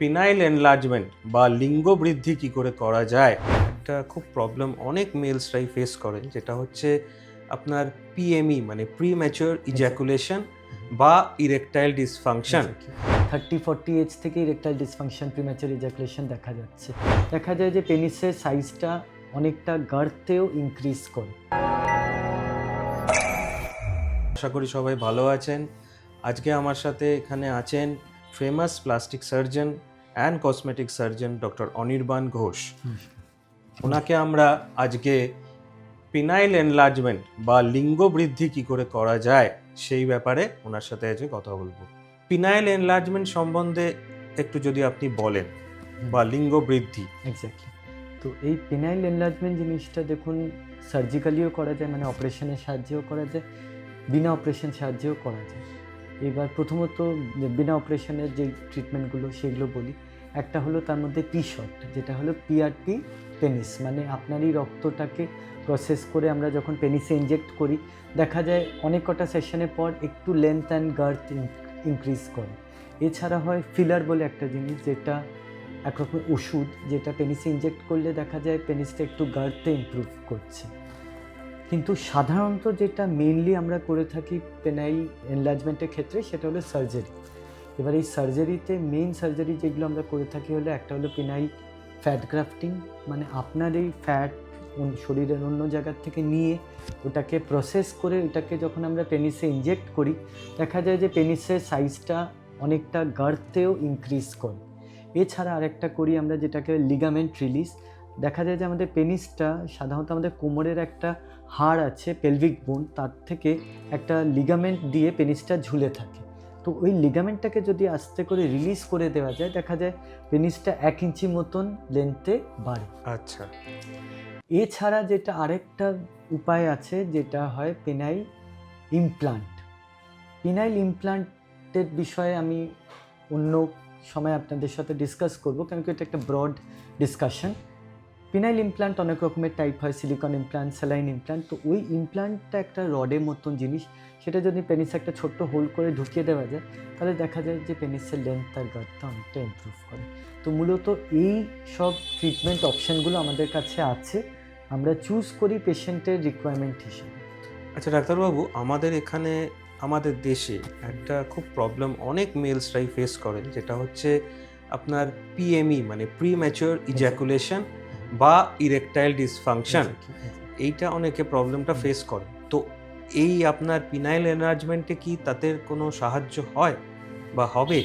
Penile enlargement বা লিঙ্গ বৃদ্ধি কী করে করা যায়? একটা খুব প্রবলেম অনেক মেলসরাই ফেস করেন যেটা হচ্ছে আপনার পিএমই মানে প্রি ম্যাচিওর ইজ্যাকুলেশন বা erectile dysfunction thirty forty age থেকে ইরেকটাইল ডিসফাংশন প্রিম্যাচার ইজাকুলেশন দেখা যাচ্ছে। দেখা যায় যে পেনিসের সাইজটা অনেকটা গার্থেও ইনক্রিজ করে। আশা করি সবাই ভালো আছেন। আজকে আমার সাথে এখানে আছেন famous plastic surgeon and cosmetic surgeon doctor Anirban Ghosh ওনাকে আমরা আজকে পিনাইল এনলার্জমেন্ট বা লিঙ্গ বৃদ্ধি কি করে করা যায় সেই ব্যাপারে ওনার সাথে আজকে কথা বলব। পিনাইল এনলার্জমেন্ট সম্বন্ধে একটু যদি আপনি বলেন বা লিঙ্গ বৃদ্ধি। এক্স্যাক্টলি তো এই পেনাইল এনলার্জমেন্ট জিনিসটা দেখুন সার্জিক্যালিও করা যায় মানে অপারেশনের সাহায্যেও করা যায় বিনা অপারেশন সাহায্যেও করা যায়। এবার প্রথমত বিনা অপারেশনের যে ট্রিটমেন্টগুলো সেগুলো বলি, একটা হলো তার মধ্যে পি শট যেটা হলো পিআরপি পেনিস মানে আপনারই রক্তটাকে প্রসেস করে আমরা যখন পেনিসে ইনজেক্ট করি, দেখা যায় অনেক কটা সেশনের পর একটু লেন্থ অ্যান্ড গার্থ ইনক্রিজ করে। এছাড়া হয় ফিলার বলে একটা জিনিস, যেটা একরকম ওষুধ, যেটা পেনিসে ইনজেক্ট করলে দেখা যায় পেনিসটা একটু গার্থে ইমপ্রুভ করছে। কিন্তু সাধারণত যেটা মেনলি আমরা করে থাকি পেনাইল এনলার্জমেন্টের ক্ষেত্রে, সেটা হলো সার্জারি এবার এই সার্জারিতে মেন সার্জারি যেগুলো আমরা করে থাকি হলো, একটা হলো পেনাইল ফ্যাট গ্রাফটিং মানে আপনার এই ফ্যাট শরীরের অন্য জায়গার থেকে নিয়ে ওটাকে প্রসেস করে ওটাকে যখন আমরা পেনিসে ইনজেক্ট করি, দেখা যায় যে পেনিসের সাইজটা অনেকটা গার্থেও ইনক্রিজ করে। এছাড়া আরেকটা করি আমরা যেটাকে লিগামেন্ট রিলিজ দেখা যায় যে আমাদের পেনিসটা সাধারণত আমাদের কোমরের একটা হাড় আছে পেলভিক বোন তার থেকে একটা লিগামেন্ট দিয়ে পেনিসটা ঝুলে থাকে। তো ওই লিগামেন্টটাকে যদি আস্তে করে রিলিজ করে দেওয়া যায় দেখা যায় পেনিসটা এক ইঞ্চি মতন লেন্থে বাড়ে। আচ্ছা। এছাড়া যেটা আরেকটা উপায় আছে যেটা হয় পেনাইল ইমপ্লান্ট পেনাইল ইমপ্লান্টের বিষয়ে আমি অন্য সময় আপনাদের সাথে ডিসকাস করব কারণ কি এটা একটা ব্রড ডিসকাশন পিনাইল ইমপ্লান্ট অনেক রকমের টাইপ হয় সিলিকন ইমপ্লান্ট স্যালাইন ইমপ্লান্ট তো ওই ইমপ্লান্টটা একটা রডের মতন জিনিস, সেটা যদি পেনিসে একটা ছোট্ট হোল করে ঢুকিয়ে দেওয়া যায়, তাহলে দেখা যায় যে পেনিসের লেন্থ আর গার্থটা অনেকটা ইমপ্রুভ করে। তো মূলত এই সব ট্রিটমেন্ট অপশানগুলো আমাদের কাছে আছে, আমরা চুজ করি পেশেন্টের রিকোয়ারমেন্ট হিসেবে। আচ্ছা ডাক্তারবাবু, আমাদের এখানে, আমাদের দেশে একটা খুব প্রবলেম অনেক মেলসরাই ফেস করেন, যেটা হচ্ছে আপনার পিএমই মানে প্রি ম্যাচিওর ইজ্যাকুলেশন বা ইরেকটাইল ডিসফাংশন এইটা অনেকে প্রবলেমটা ফেস করে। তো এই আপনার পিনাইল এনার্জমেন্টে কি তাদের কোনো সাহায্য হয়? বা হবে?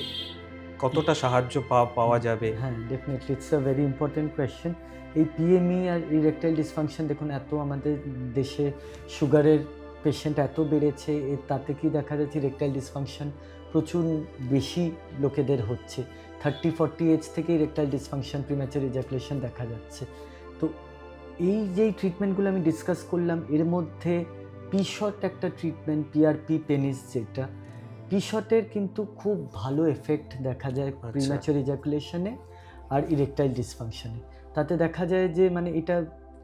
কতটা সাহায্য পাওয়া পাওয়া যাবে? হ্যাঁ definitely it's a very important question এই পিএমই আর ইরেকটাইল ডিসফাংশন দেখুন এত আমাদের দেশে সুগারের পেশেন্ট এত বেড়েছে এর তাতে কি দেখা যাচ্ছে? ইরেকটাইল ডিসফাংশন প্রচুর বেশি লোকেদের হচ্ছে। থার্টি ফর্টি এজ থেকে ইরেকটাইল ডিসফাংশন প্রিম্যাচার ইজাকুলেশন দেখা যাচ্ছে। তো এই যেই ট্রিটমেন্টগুলো আমি ডিসকাস করলাম এর মধ্যে পিশট একটা ট্রিটমেন্ট পিআরপি পেনিস যেটা পিশটের কিন্তু খুব ভালো এফেক্ট দেখা যায় প্রিম্যাচার ইজাকুলেশনে আর ইরেকটাইল ডিসফাংশনে তাতে দেখা যায় যে মানে এটা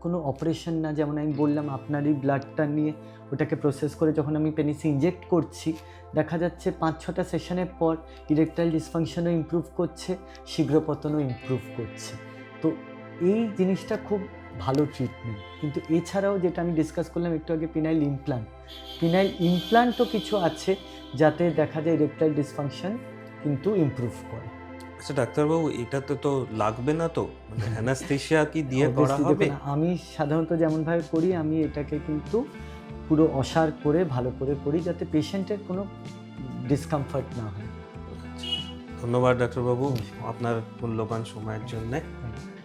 কোনো অপারেশন না, যেমন আমি বললাম আপনারই ব্লাডটা নিয়ে ওটাকে প্রসেস করে যখন আমি পেনিসে ইনজেক্ট করছি, দেখা যাচ্ছে পাঁচ ছটা সেশনের পর ইরেকটাইল ডিসফাংশনও ইমপ্রুভ করছে, শীঘ্রপতনও ইমপ্রুভ করছে। তো এই জিনিসটা খুব ভালো ট্রিটমেন্ট কিন্তু এছাড়াও যেটা আমি ডিসকাস করলাম একটু আগে পিনাইল ইমপ্লান্ট পিনাইল ইমপ্লান্টও কিছু আছে যাতে দেখা যায় ইরেকটাইল ডিসফাংশন কিন্তু ইমপ্রুভ করে। আচ্ছা ডাক্তারবাবু এটাতে তো লাগবে না তো? মানে অ্যানাস্থেশিয়া কি দিয়ে করা হবে? আমি সাধারণত যেমনভাবে করি আমি এটাকে কিন্তু পুরো অসার করে ভালো করে করি যাতে পেশেন্টের কোনো ডিসকমফর্ট না হয়। ধন্যবাদ ডাক্তারবাবু আপনার মূল্যবান সময়ের জন্যে। you.